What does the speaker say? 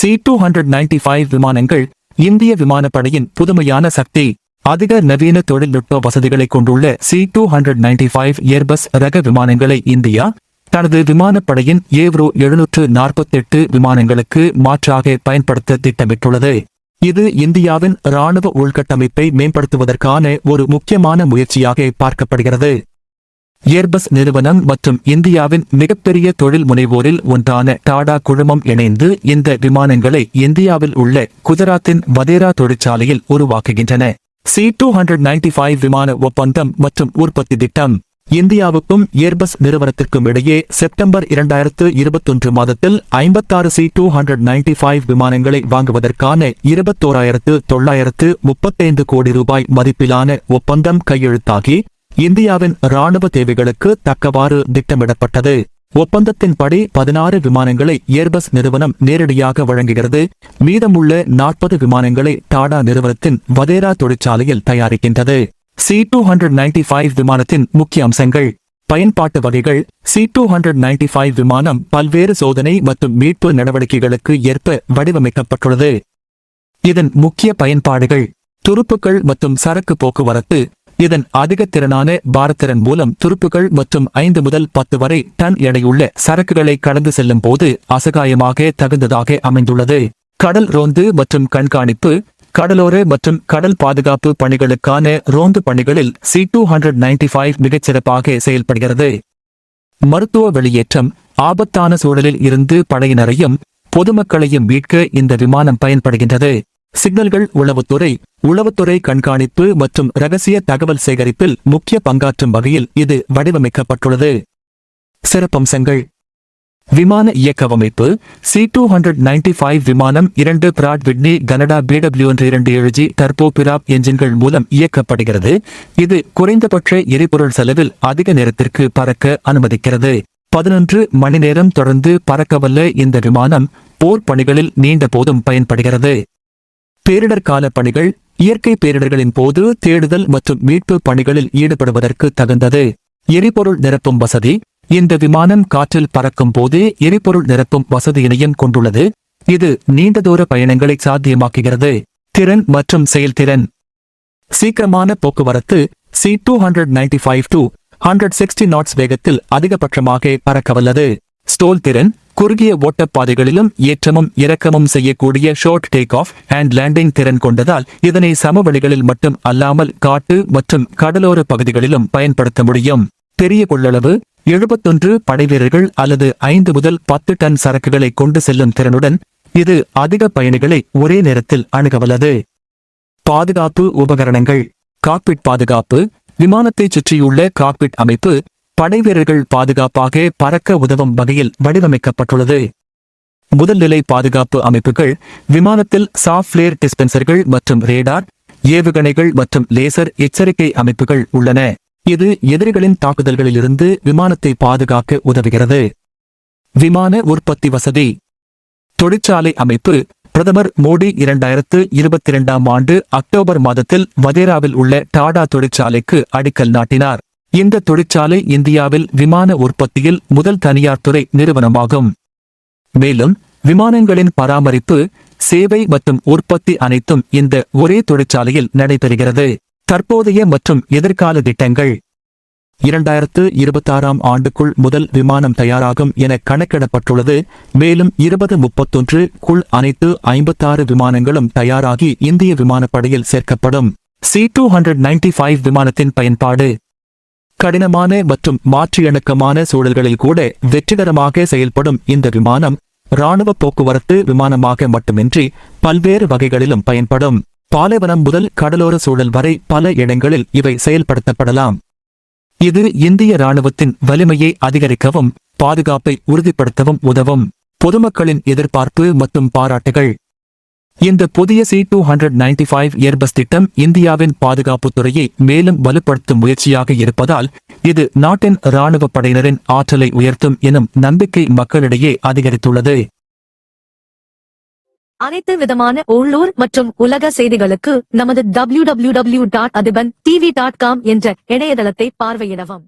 C two hundred ninety five விமானங்கள் இந்திய விமானப்படையின் புதுமையான சக்தி அதிக நவீன தொழில்நுட்ப வசதிகளை கொண்டுள்ள C two hundred ninety five Airbus ரக விமானங்களை இந்தியா தனது விமானப்படையின் ஏவ்ரோ எழுநூற்று நாற்பத்தெட்டு விமானங்களுக்கு மாற்றாக பயன்படுத்த திட்டமிட்டுள்ளது. இது இந்தியாவின் இராணுவ உள்கட்டமைப்பை மேம்படுத்துவதற்கான ஒரு முக்கியமான முயற்சியாக பார்க்கப்படுகிறது. ஏர்பஸ் நிறுவனம் மற்றும் இந்தியாவின் மிகப்பெரிய தொழில் முனைவோரில் ஒன்றான டாடா குழுமம் இணைந்து இந்த விமானங்களை இந்தியாவில் உள்ள குஜராத்தின் வதேரா தொழிற்சாலையில் உருவாக்குகின்றன. C two hundred ninety five விமான ஒப்பந்தம் மற்றும் உற்பத்தி திட்டம். இந்தியாவுக்கும் ஏர்பஸ் நிறுவனத்திற்கும் இடையே செப்டம்பர் இரண்டாயிரத்து இருபத்தொன்று மாதத்தில் ஐம்பத்தாறு C two hundred ninety five விமானங்களை வாங்குவதற்கான இருபத்தோராயிரத்து தொள்ளாயிரத்து முப்பத்தைந்து கோடி ரூபாய் மதிப்பிலான ஒப்பந்தம் கையெழுத்தாகி இந்தியாவின் ராணுவ தேவைகளுக்கு தக்கவாறு திட்டமிடப்பட்டது. ஒப்பந்தத்தின்படி பதினாறு விமானங்களை ஏர்பஸ் நிறுவனம் நேரடியாக வழங்குகிறது. மீதமுள்ள நாற்பது விமானங்களை டாடா நிறுவனத்தின் வதேரா தொழிற்சாலையில் தயாரிக்கின்றது. C two hundred ninety five விமானத்தின் முக்கிய அம்சங்கள். பயன்பாட்டு வகைகள். C two hundred ninety five விமானம் பல்வேறு சோதனை மற்றும் மீட்பு நடவடிக்கைகளுக்கு ஏற்ப வடிவமைக்கப்பட்டுள்ளது. இதன் முக்கிய பயன்பாடுகள். துருப்புக்கள் மற்றும் சரக்கு போக்குவரத்து. இதன் அதிக திறனான பாரத்திறன் மூலம் துருப்புகள் மற்றும் ஐந்து முதல் பத்து வரை டன் எடையுள்ள சரக்குகளை கடந்து செல்லும் போது அசகாயமாக தகுந்ததாக அமைந்துள்ளது. கடல் ரோந்து மற்றும் கண்காணிப்பு கடலோர மற்றும் கடல் பாதுகாப்பு பணிகளுக்கான ரோந்து பணிகளில் C two hundred ninety five மிகச்சிறப்பாக செயல்படுகிறது. மருத்துவ வெளியேற்றம் ஆபத்தான சூழலில் இருந்து படையினரையும் பொதுமக்களையும் மீட்க இந்த விமானம் பயன்படுகின்றது. சிக்னல்கள் உளவுத்துறை உளவுத்துறை கண்காணிப்பு மற்றும் ரகசிய தகவல் சேகரிப்பில் முக்கிய பங்காற்றும் வகையில் இது வடிவமைக்கப்பட்டுள்ளது. சிறப்பம்சங்கள். விமான இயக்க அமைப்பு C two hundred ninety five விமானம் இரண்டு பிராட் விட்னி கனடா பிடபிள்யூ என்று இரண்டு எழுஜி டர்போ பிராப் என்ஜின்கள் மூலம் இயக்கப்படுகிறது. இது குறைந்தபட்ச எரிபொருள் செலவில் அதிக நேரத்திற்கு பறக்க அனுமதிக்கிறது. பதினொன்று மணி நேரம் தொடர்ந்து பறக்கவல்ல இந்த விமானம் போர் பணிகளில் நீண்ட போதும் பயன்படுகிறது. பேரிடர் கால பணிகள் இயற்கை பேரிடர்களின் போது தேடுதல் மற்றும் மீட்பு பணிகளில் ஈடுபடுவதற்கு தகுந்தது. எரிபொருள் நிரப்பும் வசதி. இந்த விமானம் காற்றில் பறக்கும் போது எரிபொருள் நிரப்பும் வசதியினையும் கொண்டுள்ளது. இது நீண்ட தூர பயணங்களை சாத்தியமாக்குகிறது. திறன் மற்றும் செயல்திறன். சீக்கிரமான போக்குவரத்து C two hundred ninety five two hundred sixty knots வேகத்தில் அதிகபட்சமாக பறக்கவல்லது. ஸ்டோல் திறன் குறுகிய ஓட்டப்பாதைகளிலும் ஏற்றமும் இறக்கமும் செய்யக்கூடிய short take off and landing திறன் கொண்டதால் இதனை சமவெளிகளில் மட்டும் அல்லாமல் காட்டு மற்றும் கடலோர பகுதிகளிலும் பயன்படுத்த முடியும். பெரிய கொள்ளளவு எழுபத்தொன்று படைவீரர்கள் அல்லது ஐந்து முதல் பத்து டன் சரக்குகளை கொண்டு செல்லும் திறனுடன் இது அதிக பயணிகளை ஒரே நேரத்தில் அணுகவல்லது. பாதுகாப்பு உபகரணங்கள். காக்பிட் பாதுகாப்பு. விமானத்தைச் சுற்றியுள்ள காக்பிட் அமைப்பு படைவீரர்கள் பாதுகாப்பாக பறக்க உதவும் வகையில் வடிவமைக்கப்பட்டுள்ளது. முதல்நிலை பாதுகாப்பு அமைப்புகள் விமானத்தில் சாஃப்ட்வேர் டிஸ்பென்சர்கள் மற்றும் ரேடார் ஏவுகணைகள் மற்றும் லேசர் எச்சரிக்கை அமைப்புகள் உள்ளன. இது எதிரிகளின் தாக்குதல்களிலிருந்து விமானத்தை பாதுகாக்க உதவுகிறது. விமான உற்பத்தி வசதி. தொழிற்சாலை அமைப்பு பிரதமர் மோடி இரண்டாயிரத்து இருபத்தி இரண்டாம் ஆண்டு அக்டோபர் மாதத்தில் வதேராவில் உள்ள டாடா தொழிற்சாலைக்கு அடிக்கல் நாட்டினார். இந்த தொழிற்சாலை இந்தியாவில் விமான உற்பத்தியில் முதல் தனியார் துறை நிறுவனமாகும். மேலும் விமானங்களின் பராமரிப்பு சேவை மற்றும் உற்பத்தி அனைத்தும் இந்த ஒரே தொழிற்சாலையில் நடைபெறுகிறது. தற்போதைய மற்றும் எதிர்கால திட்டங்கள். இரண்டாயிரத்து இருபத்தாறாம் ஆண்டுக்குள் முதல் விமானம் தயாராகும் என கணக்கிடப்பட்டுள்ளது. மேலும் இருபது முப்பத்தொன்று குள் அனைத்து ஐம்பத்தாறு விமானங்களும் தயாராகி இந்திய விமானப்படையில் சேர்க்கப்படும். C two hundred ninety five விமானத்தின் பயன்பாடு. கடினமான மற்றும் மாற்றியணக்கமான சூழல்களில் கூட வெற்றிகரமாக செயல்படும் இந்த விமானம் இராணுவ போக்குவரத்து விமானமாக மட்டுமின்றி பல்வேறு வகைகளிலும் பயன்படும். பாலைவனம் முதல் கடலோர சூழல் வரை பல இடங்களில் இவை செயல்படுத்தப்படலாம். இது இந்திய இராணுவத்தின் வலிமையை அதிகரிக்கவும் பாதுகாப்பை உறுதிப்படுத்தவும் உதவும். பொதுமக்களின் எதிர்பார்ப்பு மற்றும் பாராட்டுகள். இந்த புதிய C two hundred ninety five Airbus திட்டம் இந்தியாவின் பாதுகாப்புத் துறையை மேலும் வலுப்படுத்தும் முயற்சியாக இருப்பதால் இது நாட்டின் இராணுவ படையினரின் ஆற்றலை உயர்த்தும் எனும் நம்பிக்கை மக்களிடையே அதிகரித்துள்ளது. அனைத்து விதமான உள்ளூர் மற்றும் உலக செய்திகளுக்கு நமது W W W dot Athiban TV dot com என்ற இணையதளத்தை பார்வையிடவும்.